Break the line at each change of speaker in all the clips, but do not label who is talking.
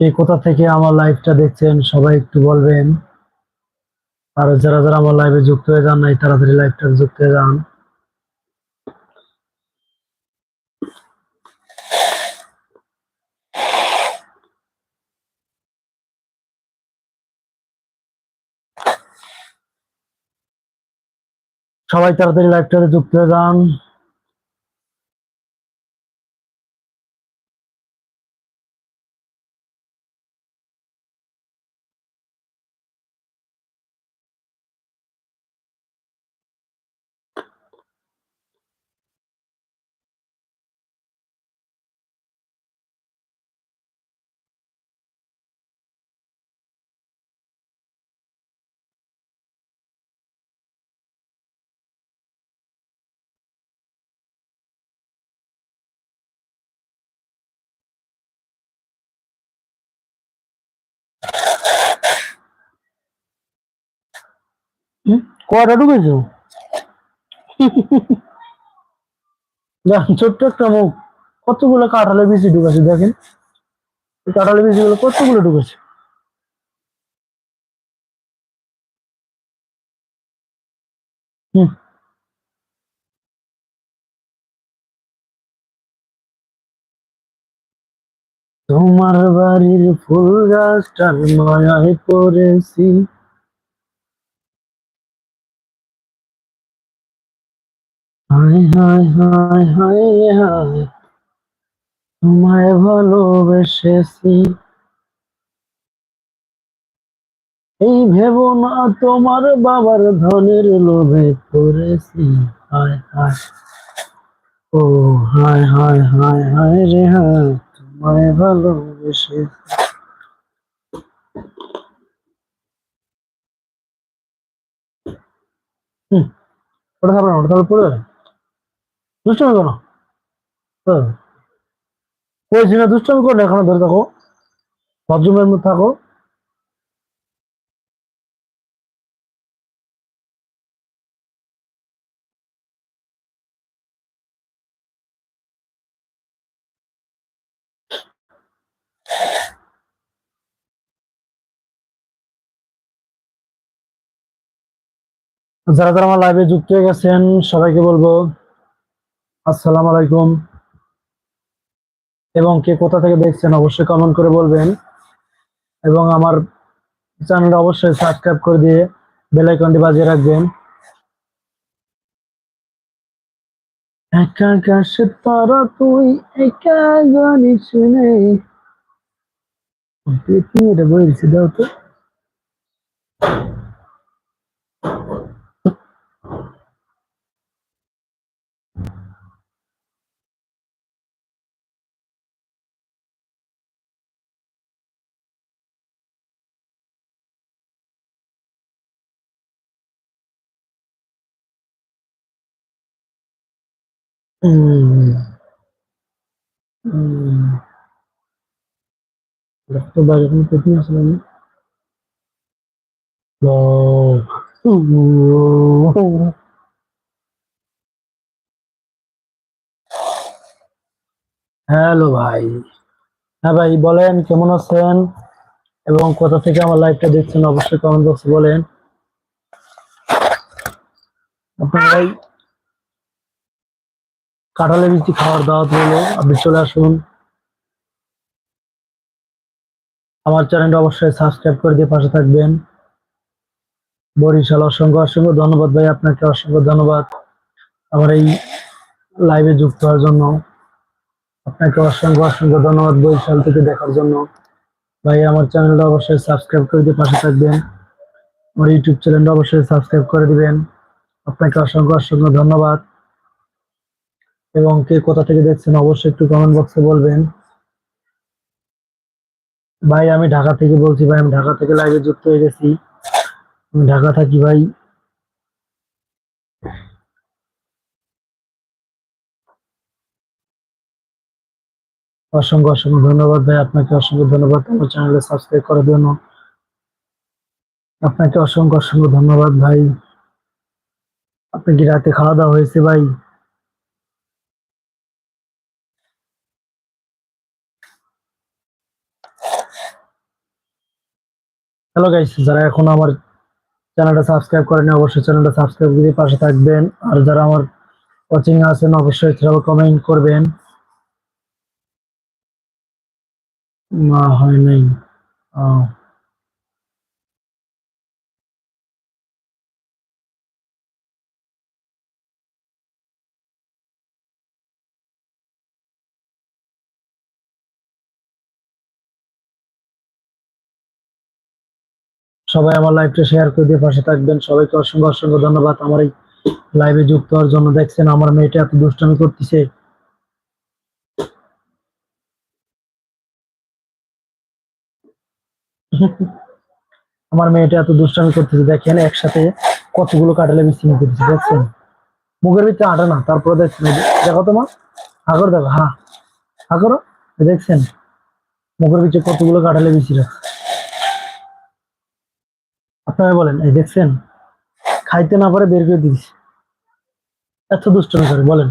কে কোথা থেকে আমার লাইভটা দেখছেন? সবাই একটু বলবেন। আর যারা যারা আমার লাইভে যুক্ত হয়ে যান নাই, তাড়াতাড়ি লাইভটা যুক্ত হয়ে যান। সবাই তাড়াতাড়ি লাইভটাতে যুক্ত হয়ে যান। কটা ঢুকেছো? ছোট্ট একটা মুখ। কতগুলো কাঁঠালে বেশি ঢুকেছে দেখেন? কাঁঠালে বেশি গুলো কতগুলো ঢুকেছে? তোমার বাড়ির ফুল গাছটার মায়ায় পড়েছি। হায় হায় হায় হায় হায়। তোমায় ভালোবেসেছি। এই ভেব না, তোমার বাবার ধনের লোভে পড়েছি হায় হায়। ও, হায় হায় হায় হায় রে, হায়, তোমায় ভালোবেসেছি। হুম, ওটা না ওটা তাহলে পড়ে দুষ্টমি কেন হ্যাঁ। বলছি না, দুষ্টমি করো এখানে ধরে থাকো। ভদ্রমের মধ্যে থাকো। যারা যারা আমার লাইভে যুক্ত হয়ে গেছেন, সবাইকে বলব আসসালামু আলাইকুম। এবং কে কোথা থেকে দেখছেন অবশ্যই কমেন্ট করে বলবেন। এবং আমার চ্যানেলটা অবশ্যই সাবস্ক্রাইব করে দিয়ে বেল আইকনটি বাজিয়ে রাখবেন। একা আকাশে তারা তুই একা গানি শুনে। এটা বলছি, দাও তো। হুম হুম তো বাইরে কোনো পেটি আসলে হ্যালো ভাই। হ্যাঁ ভাই, বলেন, কেমন আছেন? এবং কোথা থেকে আমার লাইভটা দেখছেন, অবশ্যই কমেন্ট বক্সে বলেন। আপনার ভাই কাঁঠালের বিচি খাওয়ার দাওয়াত রইল। আপনি চলে আসুন। আমার চ্যানেলটা অবশ্যই সাবস্ক্রাইব করে দিয়ে পাশে থাকবেন। বরিশাল অসংখ্য অসংখ্য ধন্যবাদ ভাই, আপনাকে অসংখ্য ধন্যবাদ। আমার এই লাইভে যুক্ত হওয়ার জন্য। আপনাকে অসংখ্য অসংখ্য ধন্যবাদ বরিশাল থেকে দেখার জন্য। ভাই, আমার চ্যানেলটা অবশ্যই সাবস্ক্রাইব করে দিয়ে পাশে থাকবেন। আমার ইউটিউব চ্যানেলটা অবশ্যই সাবস্ক্রাইব করে দিবেন। আপনাকে অসংখ্য অসংখ্য ধন্যবাদ। এবং কে কোথা থেকে দেখছেন অবশ্যই একটু কমেন্ট বক্সে বলবেন। ভাই, আমি ঢাকা থেকে বলছি ভাই, আমি ঢাকা থেকে লাইভে যুক্ত হয়ে গেছি। আমি ঢাকা থাকি ভাই। অসংখ্য অসংখ্য ধন্যবাদ ভাই, আপনাকে অসংখ্য ধন্যবাদ। আমার চ্যানেলে সাবস্ক্রাইব করার জন্য আপনাকে অসংখ্য অসংখ্য ধন্যবাদ ভাই। আপনি কি রাতে খাওয়া দাওয়া হয়েছে ভাই? হ্যালো গাইস যারা এখন আমার চ্যানেলটা সাবস্ক্রাইব করেনি, অবশ্যই চ্যানেলটা সাবস্ক্রাইব করে পাশে থাকবেন। আর যারা আমার কোচিং আছেন, অবশ্যই সেটাও কমেন্ট করবেন। না, হয় নাই আহ, সবাই আমার লাইভটা শেয়ার করে দিয়ে পাশে থাকবেন। সবাইকে অসংখ্য অসংখ্য ধন্যবাদ। আমার এই লাইভে যুক্ত হওয়ার জন্য দেখছেন, আমার মেয়েটা এত দুষ্টামি করতেছে। আমার মেয়েটা এত দুষ্টামি করতেছে, দেখেন একসাথে কতগুলো কাটালে বিচ্ছিন্ন করতেছে, দেখছেন? মুখের ভিতরে আটা না, তারপরে দেখছেন দেখো তোমার হাগর দেখো হ্যাঁ হাগর দেখছেন? মুখের ভিতরে কতগুলো কাটালে বিচি রাখছে। আপনারা বলেন, এই দেখছেন, খাইতে না পারে বের করে দিয়েছে। এত দুষ্টমি করে, বলেন।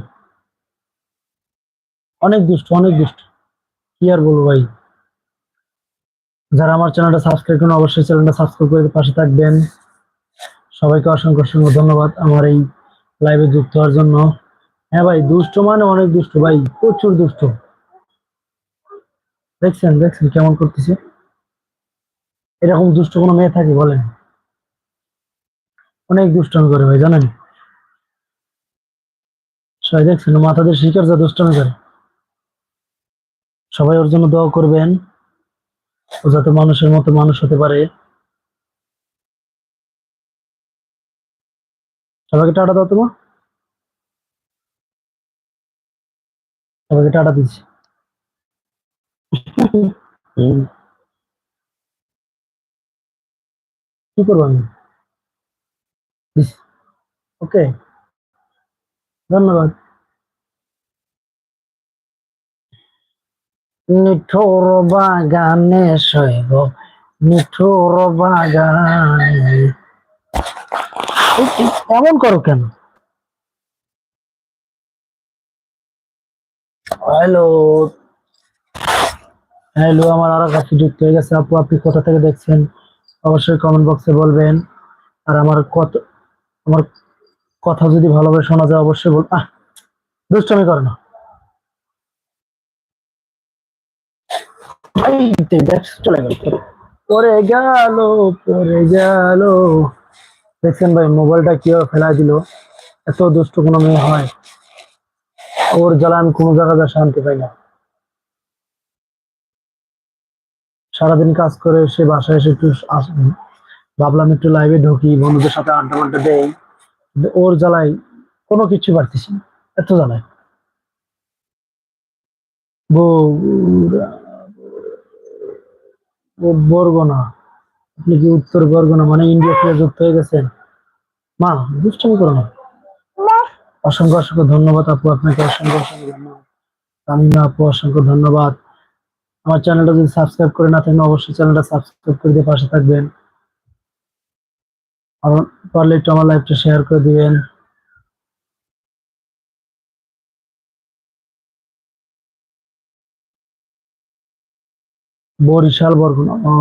অনেক দুষ্ট অনেক দুষ্ট। কি আর বলব ভাই? যারা আমার চ্যানেলটা সাবস্ক্রাইব করেন, অবশ্যই চ্যানেলটা সাবস্ক্রাইব করে পাশে থাকবেন। সবাইকে অসংখ্য অসংখ্য ধন্যবাদ আমার এই লাইভে যুক্ত হওয়ার জন্য। হ্যাঁ ভাই, দুষ্ট মানে অনেক দুষ্ট ভাই, প্রচুর দুষ্ট। দেখছেন দেখছেন কেমন করতেছে? এরকম দুষ্ট কোনো মেয়ে থাকে, বলেন। অনেক দুষ্টমি করে ভাই জানেন? সবাই দেখছেন মাথাদের শিকার যা দুষ্টমি করে। সবাই ওর জন্য দোয়া করবেন ও যাতে মানুষের মতো মানুষ হতে পারে। সবাইকে টাটা দাও তোমার সবাইকে টাটা দিচ্ছি। কি করব আমি? ওকে ধন্যবাদ। নিঠোর বাগানে শৈব, নিঠোর বাগানে। এমন করো কেন? হ্যালো হ্যালো আমার আরও কাছে যুক্ত হয়ে গেছে। আপু, আপনি কোথা থেকে দেখছেন? অবশ্যই কমেন্ট বক্সে বলবেন। আর আমার কত আমার কথা যদি ভালোভাবে শোনা যায়, অবশ্যই বল। আহ, দুষ্টমি করে না। চলে গেল। পরে গেল পরে গেল। দেখছেন ভাই, মোবাইলটা কীভাবে ফেলাই দিল? এত দুষ্ট কোনো মেয়ে হয়। ওর জ্বালা আমি কোনো জায়গায় শান্তি পাই না। সারাদিন কাজ করে সে বাসায় এসে একটু ভাবলাম একটু লাইভে ঢুকি বন্ধুদের সাথে আড্ডা মাড্ডা দেই। ওর জ্বালায় কোনো কিছু পারতেছি না এত জ্বালায়। বগুড়া আপনি কি উত্তর বরগুনা মানে ইন্ডিয়া থেকে যুক্ত হয়ে গেছেন? মা দুষ্টমি করো না। অসংখ্য অসংখ্য ধন্যবাদ আপু আপনাকে অসংখ্য অসংখ্য ধন্যবাদ। তামিমা আপু অসংখ্য ধন্যবাদ। আমার চ্যানেলটা যদি সাবস্ক্রাইব করে না থাকেন অবশ্যই চ্যানেলটা সাবস্ক্রাইব করে দিয়ে পাশে থাকবেন। পারলে একটু আমার লাইভটা শেয়ার করে দিবেন। বরিশাল, বরগুনা। ও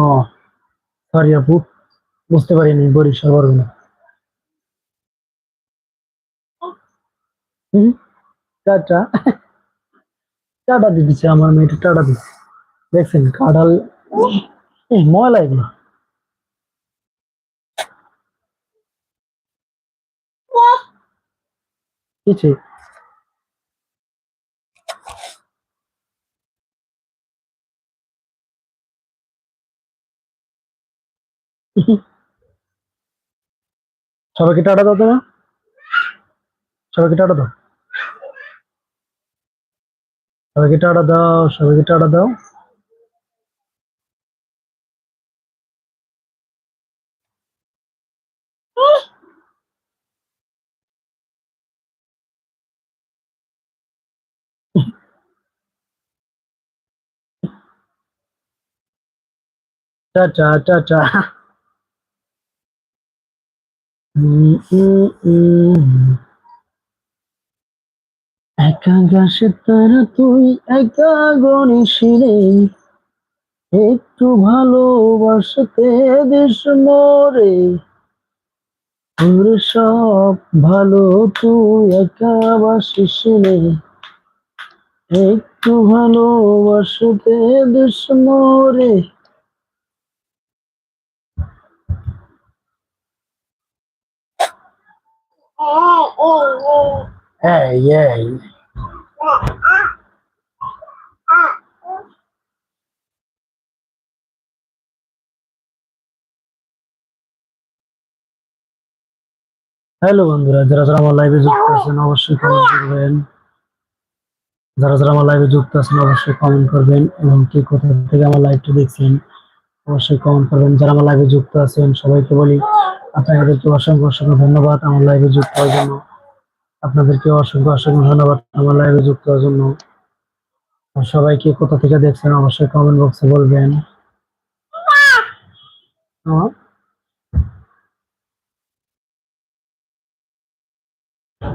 সরি আপু, বুঝতে পারিনি, বরিশাল, বরগুনা। টাটা। টাটা দিচ্ছে আমার মেয়েটা, টাটা দিচ্ছে দেখছেন, কাঁঠাল ময়লা এগুলো। কিছু। সবাইকে টাটা দাও তোমার। সবাইকে টাটা দাও। সবাইকে টাটা দাও সবাইকে টাটা দাও। Tata tata. একা গাছে তারা তুই একা গণেশিরে একটু ভালোবাসতে দেশ মরে তোর সব ভালো তুই একা বাসিস একটু ভালোবাসতে দেশ মরে এই এই হ্যালো বন্ধুরা, যারা যারা আমার লাইভে যুক্ত আছেন, অবশ্যই কমেন্ট করবেন। যারা যারা আমার লাইভে যুক্ত আছেন, অবশ্যই কমেন্ট করবেন এবং কে কোথা থেকে আমার লাইভটা দেখছেন, অবশ্যই কমেন্ট করবেন। যারা আমার লাইভে যুক্ত আছেন, সবাইকে বলি আপনাদেরকে অসংখ্য অসংখ্য ধন্যবাদ আমার লাইভে যুক্ত হওয়ার জন্য। আপনাদেরকে অসংখ্য অসংখ্য ধন্যবাদ আমার লাইভে যুক্ত হওয়ার জন্য। সবাইকে কোথা থেকে দেখছেন অবশ্যই কমেন্ট বক্সে বলবেন?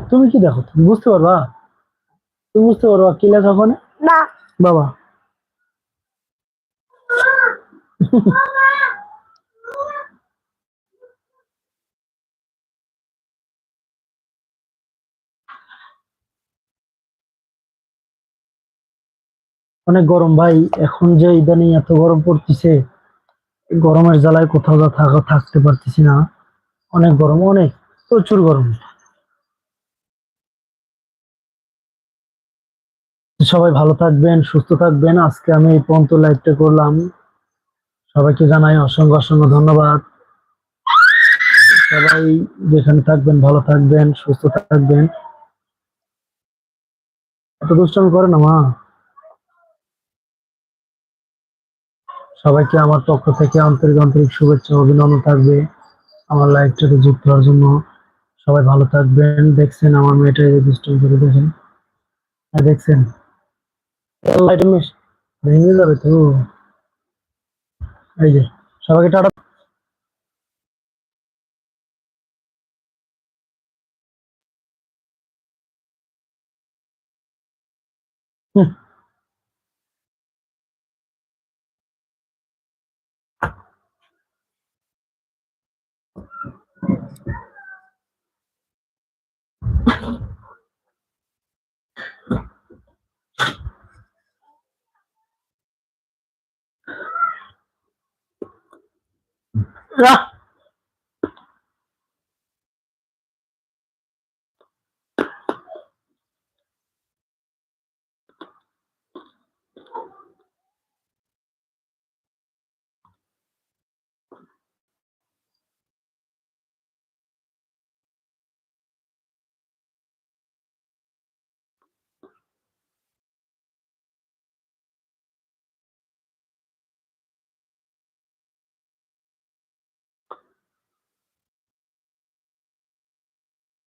তুমি কি দেখো? তুমি বুঝতে পারবা? তুমি বুঝতে পারবা কি লেখা ওখানে?
না।
বাবা। অনেক গরম, ভাই। এখন যে ইদানিং এত গরম পড়তেছে, গরমের জ্বালায় কোথাও যা থাকা থাকতে পারতেছি না। অনেক গরম, অনেক, প্রচুর গরম। সবাই ভালো থাকবেন, সুস্থ থাকবেন। আজকে আমি এই পর্যন্ত লাইভটা করলাম। সবাইকে জানাই অসংখ্য অসংখ্য ধন্যবাদ। সবাই যেখানে থাকবেন, ভালো থাকবেন, সুস্থ থাকবেন। এত দুষ্টামি করে না, মা। সবাইকে আমার পক্ষ থেকে আন্তরিক আন্তরিক শুভেচ্ছা অভিনন্দন থাকবে আমার লাইফটাতে যুক্ত হওয়ার জন্য। সবাই ভালো থাকবেন। দেখছেন আমার মেয়েটা এই করে দেখেন। হ্যাঁ দেখছেন? ভেঙে যাবে তো এই যে, সবাইকে টাটা হুম। আহ!